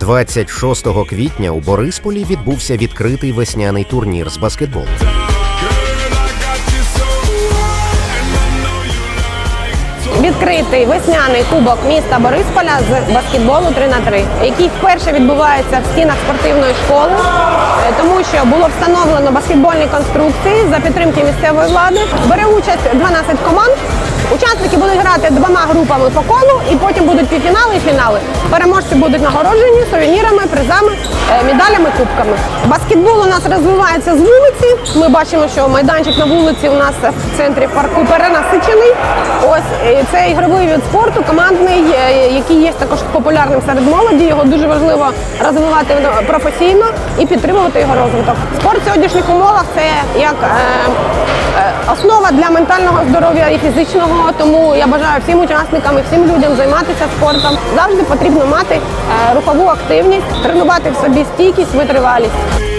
26 квітня у Борисполі відбувся відкритий весняний турнір з баскетболу. Відкритий весняний кубок міста Борисполя з баскетболу 3 на 3 який вперше відбувається в стінах спортивної школи, е, тому що було встановлено баскетбольні конструкції за підтримки місцевої влади. Бере участь 12 команд. Грати двома групами по колу, і потім будуть півфінали і фінали. Переможці будуть нагороджені сувенірами, призами, е, медалями, кубками. Баскетбол у нас розвивається з вулиці. Ми бачимо, що майданчик на вулиці у нас в центрі парку перенасичений. Ось це ігровий від спорту, командний, е, який є також популярним серед молоді. Його дуже важливо розвивати професійно і підтримувати його розвиток. Спорт в сьогоднішніх умовах це як е, основа для ментального здоров'я і фізичного. Тому я бажаю всім учасникам і всім людям займатися спортом. Завжди потрібно мати е, рухову активність, тренувати в собі стійкість, витривалість.